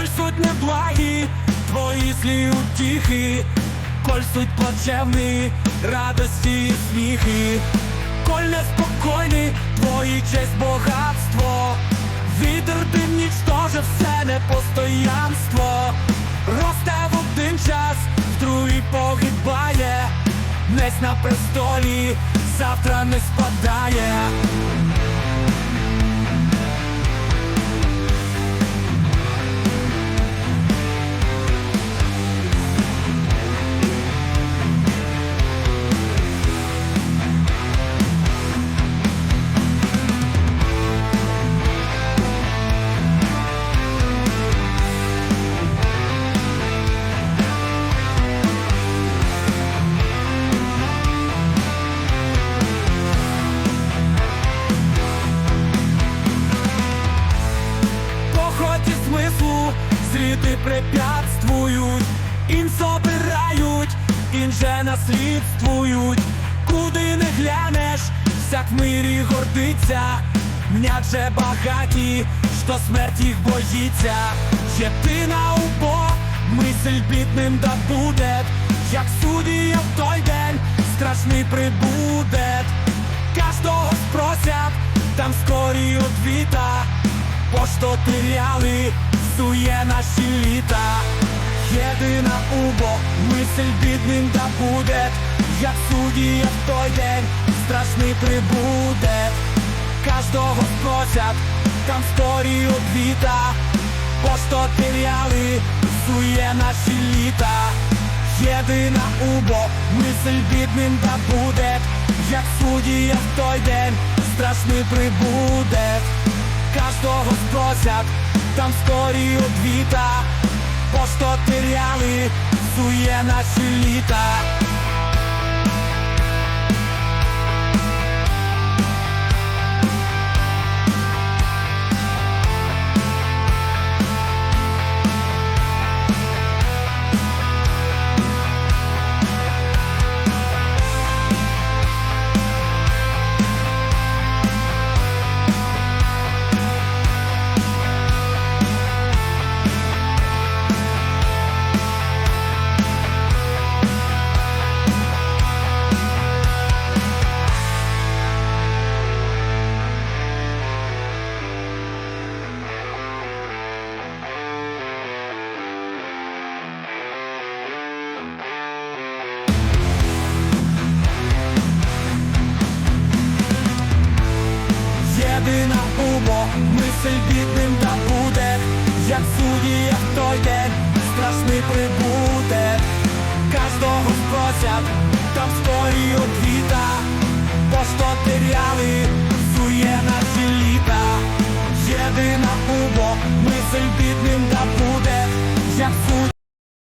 коль суть неблагі, твої злі утіхи, коль суть плачевні, радості і сміхи, коль неспокійні, твої честь богатство, вітер дим нічтоже все непостоянство, росте в один час, в другий погибає, днесь на престолі, завтра не спадає. Препятствують, ін собирають, ін же наслідствують, куди не глянеш, всяк в мирі гордиться, мнять же багаті, що смерть їх боїться, єдина убо, мисль бідним да буде, як судія в той день страшний прибуде. Кожного спросять, там скорі отвіта Бо що теряли, сує наші літа. Єдина убо, мисль бідним да буде. Як судія в той день, страшний прибуде. Кожного спросять, там скорі отвіта Бо що теряли, сує наші літа. Єдина убо, мисль бідним да буде. Як судія в той день, страшний прибуде. Кожного спросять, там скорі одвіта Пошто теряли, сує наші літа Єдина убо, мисль бідним та буде, як судія в той день, страшний прибуде, Кожного спросять, там скорі отвіта, що теряли, сує наші літа, єдина убо, мисль бідним та буде, як судія